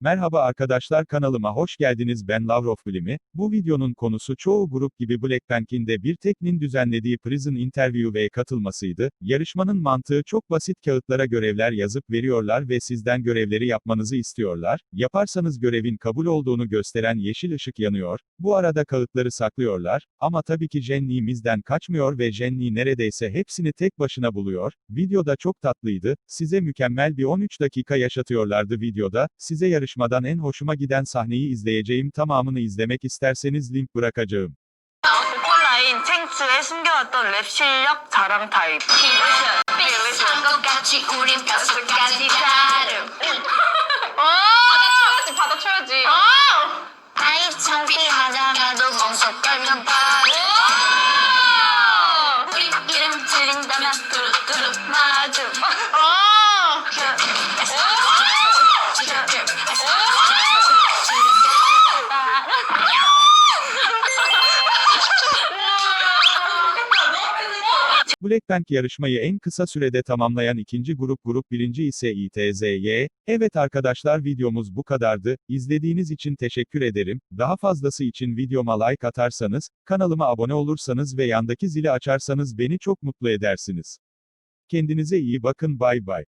Merhaba arkadaşlar kanalıma hoş geldiniz ben Lavrov Bilimi. Bu videonun konusu çoğu grup gibi Blackpink'in de bir teknin düzenlediği Prison Interview'e katılmasıydı. Yarışmanın mantığı çok basit kağıtlara görevler yazıp veriyorlar ve sizden görevleri yapmanızı istiyorlar. Yaparsanız görevin kabul olduğunu gösteren yeşil ışık yanıyor. Bu arada kağıtları saklıyorlar. Ama tabii ki Jenny'mizden kaçmıyor ve Jenny neredeyse hepsini tek başına buluyor. Videoda çok tatlıydı. Size mükemmel bir 13 dakika yaşatıyorlardı videoda. Size yarışmadan en hoşuma giden sahneyi izleyeceğim tamamını izlemek isterseniz link bırakacağım. 온라인 쟁츠에 숨겨왔던 랩 실력 자랑 타입. 비슷한 것 같이 우린 뼛속까지 다름 받아쳐야지, 받아쳐야지. 나이 창피하잖아도 멍석 걸면 바로 우리 이름 들린다면 뚜루뚜루 마 주 Blackpink yarışmayı en kısa sürede tamamlayan ikinci grup grup birinci ise ITZY. Evet arkadaşlar videomuz bu kadardı. İzlediğiniz için teşekkür ederim. Daha fazlası için videoma like atarsanız, kanalıma abone olursanız ve yandaki zili açarsanız beni çok mutlu edersiniz. Kendinize iyi bakın bay bay.